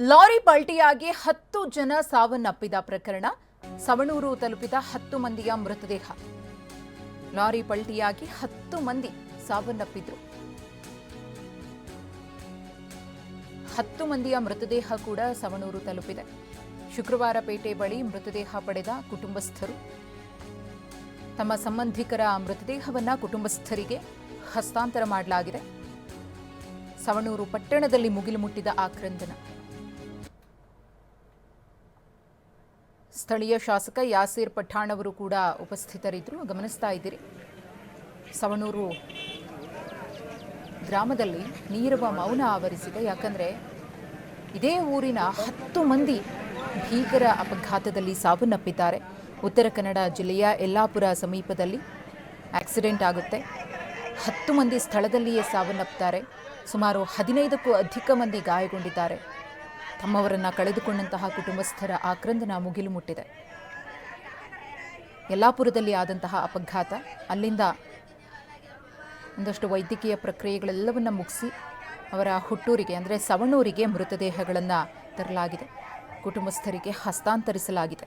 Lorry ಪಲ್ಟಿಯಾಗಿ ಹತ್ತು ಜನ ಸಾವನ್ನಪ್ಪಿದ ಪ್ರಕರಣ. ಸವಣೂರು ತಲುಪಿದ ಹತ್ತು ಮಂದಿಯ ಮೃತದೇಹ. ಲಾರಿ ಪಲ್ಟಿಯಾಗಿ ಹತ್ತು ಮಂದಿ ಸಾವನ್ನಪ್ಪಿದ್ರು. ಹತ್ತು ಮಂದಿಯ ಮೃತದೇಹ ಕೂಡ ಸವಣೂರು ತಲುಪಿದೆ. ಶುಕ್ರವಾರ ಪೇಟೆ ಬಳಿ ಮೃತದೇಹ ಪಡೆದ ಕುಟುಂಬಸ್ಥರು. ತಮ್ಮ ಸಂಬಂಧಿಕರ ಮೃತದೇಹವನ್ನ ಕುಟುಂಬಸ್ಥರಿಗೆ ಹಸ್ತಾಂತರ ಮಾಡಲಾಗಿದೆ. ಸವಣೂರು ಪಟ್ಟಣದಲ್ಲಿ ಮುಗಿಲು ಮುಟ್ಟಿದ ಆಕ್ರಂದನ ಸ್ಥಳೀಯ ಶಾಸಕ ಯಾಸೀರ್ ಪಠಾಣ್ ಅವರು ಕೂಡ ಉಪಸ್ಥಿತರಿದ್ದರು. ಗಮನಿಸ್ತಾ ಇದ್ದೀರಿ. ಸವಣೂರು ಗ್ರಾಮದಲ್ಲಿ ನೀರವ ಮೌನ ಆವರಿಸಿದೆ. ಯಾಕಂದರೆ ಇದೇ ಊರಿನ ಹತ್ತು ಮಂದಿ ಭೀಕರ ಅಪಘಾತದಲ್ಲಿ ಸಾವನ್ನಪ್ಪಿದ್ದಾರೆ. ಉತ್ತರ ಕನ್ನಡ ಜಿಲ್ಲೆಯ ಯಲ್ಲಾಪುರ ಸಮೀಪದಲ್ಲಿ ಆಕ್ಸಿಡೆಂಟ್ ಆಗುತ್ತೆ. ಹತ್ತು ಮಂದಿ ಸ್ಥಳದಲ್ಲಿಯೇ ಸಾವನ್ನಪ್ಪುತ್ತಾರೆ ಸುಮಾರು ಹದಿನೈದಕ್ಕೂ ಅಧಿಕ ಮಂದಿ ಗಾಯಗೊಂಡಿದ್ದಾರೆ. ತಮ್ಮವರನ್ನ ಕಳೆದುಕೊಂಡಂತಹ ಕುಟುಂಬಸ್ಥರ ಆಕ್ರಂದನ ಮುಗಿಲು ಮುಟ್ಟಿದೆ. ಯಲ್ಲಾಪುರದಲ್ಲಿ ಆದಂತಹ ಅಪಘಾತ, ಅಲ್ಲಿಂದ ಒಂದಷ್ಟು ವೈದ್ಯಕೀಯ ಪ್ರಕ್ರಿಯೆಗಳೆಲ್ಲವನ್ನು ಮುಗಿಸಿ ಅವರ ಹುಟ್ಟೂರಿಗೆ ಅಂದರೆ ಸವಣೂರಿಗೆ ಮೃತದೇಹಗಳನ್ನು ತರಲಾಗಿದೆ. ಕುಟುಂಬಸ್ಥರಿಗೆ ಹಸ್ತಾಂತರಿಸಲಾಗಿದೆ.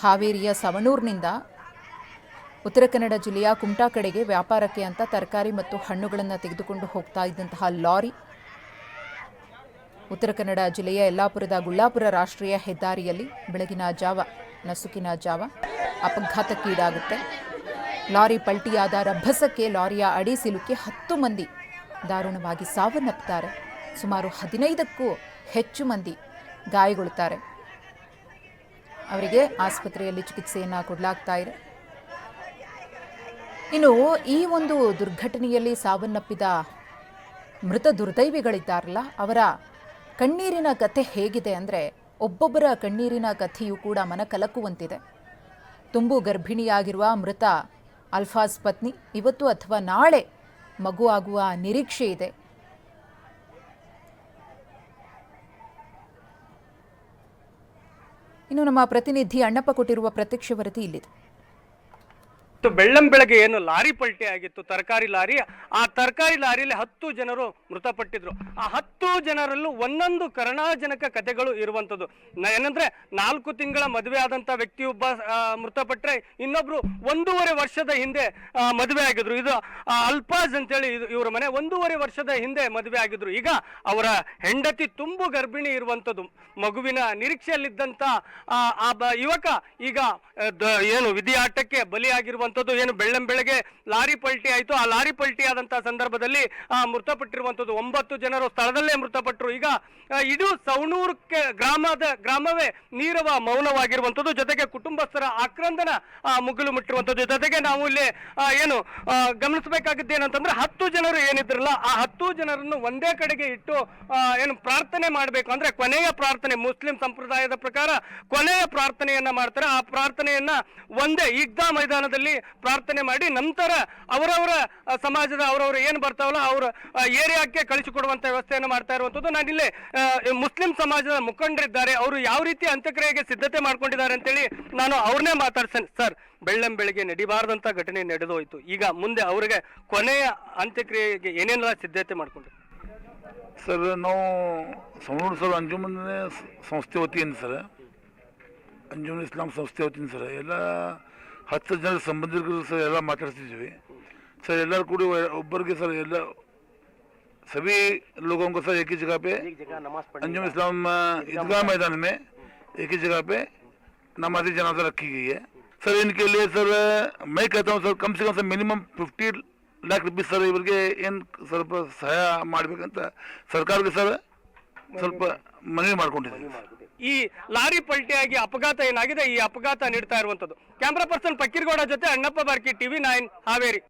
ಹಾವೇರಿಯ ಸವಣೂರಿನಿಂದ ಉತ್ತರ ಕನ್ನಡ ಜಿಲ್ಲೆಯ ಕುಮಟಾ ಕಡೆಗೆ ವ್ಯಾಪಾರಕ್ಕೆ ಅಂತ ತರಕಾರಿ ಮತ್ತು ಹಣ್ಣುಗಳನ್ನು ತೆಗೆದುಕೊಂಡು ಹೋಗ್ತಾ ಇದ್ದಂತಹ ಲಾರಿ ಉತ್ತರ ಕನ್ನಡ ಜಿಲ್ಲೆಯ ಯಲ್ಲಾಪುರದ ಗುಳ್ಳಾಪುರ ರಾಷ್ಟ್ರೀಯ ಹೆದ್ದಾರಿಯಲ್ಲಿ ಬೆಳಗಿನ ಜಾವ, ನಸುಕಿನ ಜಾವ ಅಪಘಾತಕ್ಕೀಡಾಗುತ್ತೆ. ಲಾರಿ ಪಲ್ಟಿಯಾದ ರಭಸಕ್ಕೆ ಲಾರಿಯ ಅಡಿ ಸಿಲುಕಿ ಹತ್ತು ಮಂದಿ ದಾರುಣವಾಗಿ ಸಾವನ್ನಪ್ಪುತ್ತಾರೆ ಸುಮಾರು ಹದಿನೈದಕ್ಕೂ ಹೆಚ್ಚು ಮಂದಿ ಗಾಯಗೊಳ್ಳುತ್ತಾರೆ. ಅವರಿಗೆ ಆಸ್ಪತ್ರೆಯಲ್ಲಿ ಚಿಕಿತ್ಸೆಯನ್ನು ಕೊಡಲಾಗ್ತಾ ಇದೆ. ಇನ್ನು ಈ ಒಂದು ದುರ್ಘಟನೆಯಲ್ಲಿ ಸಾವನ್ನಪ್ಪಿದ ಮೃತ ದುರ್ದೈವಿಗಳಿದ್ದಾರಲ್ಲ, ಅವರ ಕಣ್ಣೀರಿನ ಕಥೆ ಹೇಗಿದೆ ಅಂದರೆ ಒಬ್ಬೊಬ್ಬರ ಕಣ್ಣೀರಿನ ಕಥೆಯೂ ಕೂಡ ಮನ ಕಲಕುವಂತಿದೆ ತುಂಬು ಗರ್ಭಿಣಿಯಾಗಿರುವ ಮೃತ ಅಲ್ಫಾಜ್ ಪತ್ನಿ ಇವತ್ತು ಅಥವಾ ನಾಳೆ ಮಗು ಆಗುವ ನಿರೀಕ್ಷೆ ಇದೆ. ಇನ್ನು ನಮ್ಮ ಪ್ರತಿನಿಧಿ ಅಣ್ಣಪ್ಪ ಕೊಟ್ಟಿರುವ ಪ್ರತ್ಯಕ್ಷ ವರದಿ ಇಲ್ಲಿದೆ. ಬೆಳ್ಳಂ ಬೆಳಗ್ಗೆ ಏನು ಲಾರಿ ಪಲ್ಟಿ ಆಗಿತ್ತು, ತರಕಾರಿ ಲಾರಿ. ಆ ತರಕಾರಿ ಲಾರಿಯಲ್ಲಿ ಹತ್ತು ಜನರು ಮೃತಪಟ್ಟಿದ್ರು. ಆ ಹತ್ತು ಜನರಲ್ಲೂ ಒಂದೊಂದು ಕರುಣಾಜನಕ ಕಥೆಗಳು ಇರುವಂಥದ್ದು. ಏನಂದ್ರೆ ನಾಲ್ಕು ತಿಂಗಳ ಮದುವೆ ಆದಂತ ವ್ಯಕ್ತಿಯೊಬ್ಬ ಮೃತಪಟ್ಟರೆ ಇನ್ನೊಬ್ರು ಒಂದೂವರೆ ವರ್ಷದ ಹಿಂದೆ ಮದುವೆ ಆಗಿದ್ರು. ಇದು ಅಲ್ಪಾಜ್ ಅಂತೇಳಿ ಇವರ ಮನೆ ಒಂದೂವರೆ ವರ್ಷದ ಹಿಂದೆ ಮದುವೆ ಆಗಿದ್ರು. ಈಗ ಅವರ ಹೆಂಡತಿ ತುಂಬು ಗರ್ಭಿಣಿ ಇರುವಂಥದ್ದು. ಮಗುವಿನ ನಿರೀಕ್ಷೆಯಲ್ಲಿದ್ದಂಥ ಆ, ಯುವಕ ಈಗ ಏನು ವಿಧಿಯಾಟಕ್ಕೆ ಬಲಿಯಾಗಿರುವಂಥದ್ದು. ಏನು ಬೆಳ್ಳಂ ಬೆಳಗ್ಗೆ ಲಾರಿ ಪಲ್ಟಿ ಆಯಿತು. ಆ ಲಾರಿ ಪಲ್ಟಿ ಆದಂತಹ ಸಂದರ್ಭದಲ್ಲಿ ಮೃತಪಟ್ಟಿರುವಂಥದ್ದು. ಒಂಬತ್ತು ಜನರು ಸ್ಥಳದಲ್ಲೇ ಮೃತಪಟ್ಟರು. ಈಗ ಇದು ಇಡೀ ಸವಣೂರಕ್ಕೆ ಗ್ರಾಮದ, ಗ್ರಾಮವೇ ನೀರವ ಮೌನವಾಗಿರುವಂಥದ್ದು. ಜೊತೆಗೆ ಕುಟುಂಬಸ್ಥರ ಆಕ್ರಂದನ ಮುಗಿಲು ಮುಟ್ಟಿರುವಂಥದ್ದು ಜೊತೆಗೆ ನಾವು ಇಲ್ಲಿ ಏನು ಗಮನಿಸಬೇಕಾಗಿದ್ದು ಏನಂತಂದ್ರೆ ಹತ್ತು ಜನರು ಏನಿದ್ರಲ್ಲ, ಆ ಹತ್ತು ಜನರನ್ನು ಒಂದೇ ಕಡೆಗೆ ಇಟ್ಟು ಏನು ಪ್ರಾರ್ಥನೆ ಮಾಡಬೇಕು. ಅಂದ್ರೆ ಕೊನೆಯ ಪ್ರಾರ್ಥನೆ, ಮುಸ್ಲಿಂ ಸಂಪ್ರದಾಯದ ಪ್ರಕಾರ ಕೊನೆಯ ಪ್ರಾರ್ಥನೆಯನ್ನ ಮಾಡ್ತಾರೆ. ಆ ಪ್ರಾರ್ಥನೆಯನ್ನ ಒಂದೇ ಈಗ್ದಾ ಮೈದಾನದಲ್ಲಿ ಪ್ರಾರ್ಥನೆ ಮಾಡಿ ನಂತರ ಅವರವರ ಸಮಾಜದ ಅವರವರು ಏನು ಬರ್ತಾವಲ್ಲ, ಅವರ ಏರಿಯಾಕ್ಕೆ ಕಳಿಸಿಕೊಡುವಂತ ವ್ಯವಸ್ಥೆಯನ್ನು ಮಾಡ್ತಾ ಇರುವಂತದ್ದು. ಇಲ್ಲಿ ಮುಸ್ಲಿಂ ಸಮಾಜದ ಮುಖಂಡರಿದ್ದಾರೆ. ಅವರು ಯಾವ ರೀತಿ ಅಂತ್ಯಕ್ರಿಯೆಗೆ ಸಿದ್ಧತೆ ಮಾಡ್ಕೊಂಡಿದ್ದಾರೆ ಅಂತೇಳಿ ನಾನು ಅವ್ರನ್ನೇ ಮಾತಾಡ್ತೇನೆ ಸರ್, ಬೆಳ್ಳಂ ಬೆಳಿಗ್ಗೆ ನಡಿಬಾರ್ದಂತ ಘಟನೆ ನಡೆದು ಹೋಯ್ತು ಈಗ ಮುಂದೆ ಅವರಿಗೆ ಕೊನೆಯ ಅಂತ್ಯಕ್ರಿಯೆಗೆ ಏನೇನೆಲ್ಲ ಸಿದ್ಧತೆ ಮಾಡ್ಕೊಂಡ್ರು? ಸರ್, ನಾವು ಸವಣೂರು ಸರ್ ಅಂಜುಮನ್ ಸಂಸ್ಥೆ ವತಿಯಿಂದ ಸರ್, ಅಂಜುಮನ್ ಇಸ್ಲಾಂ ಸಂಸ್ಥೆ ವತಿಯಿಂದ ಸರ್, ಎಲ್ಲ ಹತ್ತು ಜನ ಸಂಬಂಧಿಕರು ಸರ್ ಎಲ್ಲ ಮಾತಾಡ್ತಿದ್ವಿ ಸರ್, ಎಲ್ಲರೂ ಕೂಡ ಒಬ್ಬರಿಗೆ ಸರ್ ಎಲ್ಲ सभी लोगों को सर एक ही जगह पे अंजुम इस्लाम ईदगाह मैदान में एक ही जगह पे नमाजी जनाजा रखी गई है सर इनके लिए सर मैं कहता हूँ सर कम से कम sir minimum fifty lakh rupees sir ಇವರಿಗೆ ಏನು ಸ್ವಲ್ಪ ಸಹಾಯ ಮಾಡಬೇಕಂತ ಸರ್ಕಾರಕ್ಕೆ ಸರ್ ಸ್ವಲ್ಪ ಮನವಿ ಮಾಡ್ಕೊಂಡಿದ್ದೀನಿ ಈ ಲಾರಿ ಪಲ್ಟಿಯಾಗಿ ಅಪಘಾತ ಏನಾಗಿದೆ ಈ ಅಪಘಾತ ನೀಡ್ತಾ ಇರುವಂತದ್ದು ಕ್ಯಾಮ್ರಾ ಪರ್ಸನ್ ಪಕ್ಕೀರ್ಗೌಡ ಜೊತೆ ಅಣ್ಣಪ್ಪ ಬಾರ್ಕಿ ಟಿವಿ ನೈನ್ ಹಾವೇರಿ